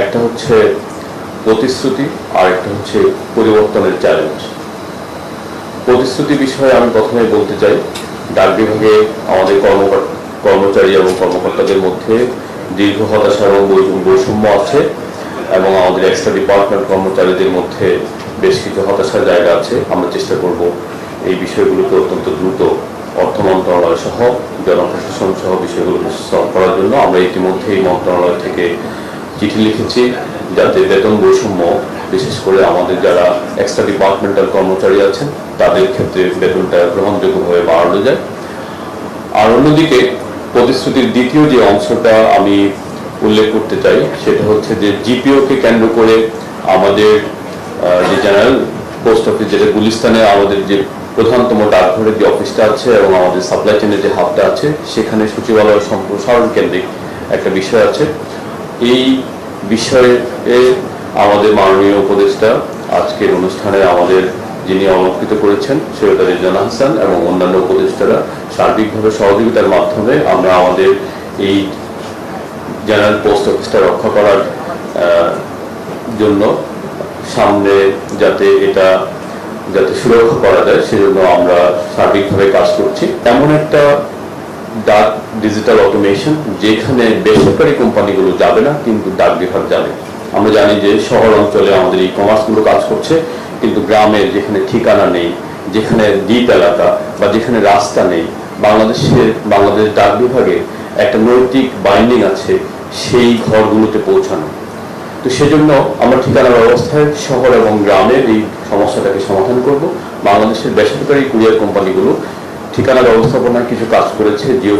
একটা হচ্ছে প্রতিশ্রুতি আর একটা হচ্ছে পরিবর্তনের চ্যালেঞ্জ প্রতিশ্রুতি বিষয়ে আমি প্রথমে বলতে চাই, ডাক বিভাগে আমাদের কর্মচারী এবং কর্মকর্তাদের মধ্যে দীর্ঘ হতাশা এবং বৈষম্য আছে এবং আমাদের এক্সট্রা ডিপার্টমেন্ট কর্মচারীদের মধ্যে বেশ কিছু হতাশার জায়গা আছে। আমরা চেষ্টা করব এই বিষয়গুলোকে অত্যন্ত দ্রুত অর্থ মন্ত্রণালয় সহ, জনপ্রশাসন সহ বিষয়গুলো করার জন্য। আমরা ইতিমধ্যে এই মন্ত্রণালয় থেকে চিঠি লিখেছি যাতে বেতন বৈষম্য, বিশেষ করে আমাদের যারা এক্সট্রা ডিপার্টমেন্টাল কর্মচারী আছেন, তাদের ক্ষেত্রে বেতনটা গ্রহণযোগ্যভাবে বাড়ানো যায়। আর অন্যদিকে প্রতিশ্রুতির দ্বিতীয় যে অংশটা আমি উল্লেখ করতে চাই, সেটা হচ্ছে যে জিপিওকে কেন্দ্র করে আমাদের যে জেনারেল পোস্ট অফিস, যেটা গুলিস্তানে আমাদের যে প্রধানতম ডাকঘরের যে অফিসটা আছে এবং আমাদের সাপ্লাই চেনের যে হাবটা আছে, সেখানে সচিবালয় সম্প্রসারণ কেন্দ্রিক একটা বিষয় আছে। এই বিষয়ে আমাদের মাননীয় উপদেষ্টা আজকের অনুষ্ঠানে আমাদের যিনি অলঙ্কৃত করেছেন, সৈয়দা রেজানা হাসান এবং অন্যান্য উপদেষ্টারা সার্বিকভাবে সহযোগিতার মাধ্যমে আমরা আমাদের এই জেনারেল পোস্ট অফিসটা রক্ষা করার জন্য সামনে যাতে এটা যাতে সুরক্ষা করা যায়, সেজন্য আমরা সার্বিকভাবে কাজ করছি। এমন একটা ডাক ডিজিটাল অটোমেশন যেখানে বেসরকারি কোম্পানিগুলো যাবে না, কিন্তু ডাক বিভাগ যাবে। আমরা জানি যে শহর অঞ্চলে আমাদের ই কমার্সগুলো কাজ করছে, কিন্তু গ্রামের যেখানে ঠিকানা নেই, যেখানে দ্বীপ এলাকা বা যেখানে রাস্তা নেই, বাংলাদেশের, বাংলাদেশ ডাক বিভাগে একটা নৈতিক বাইন্ডিং আছে, সেই ঘরগুলোতে পৌঁছানো। তো সেজন্য আমরা ঠিকানা ব্যবস্থায় শহর এবং গ্রামের এই সমস্যাটাকে সমাধান করব। বাংলাদেশের বেসরকারি কুরিয়ার কোম্পানিগুলো ঠিকানা ব্যবস্থাপনার কিছু কাজ করেছে জিও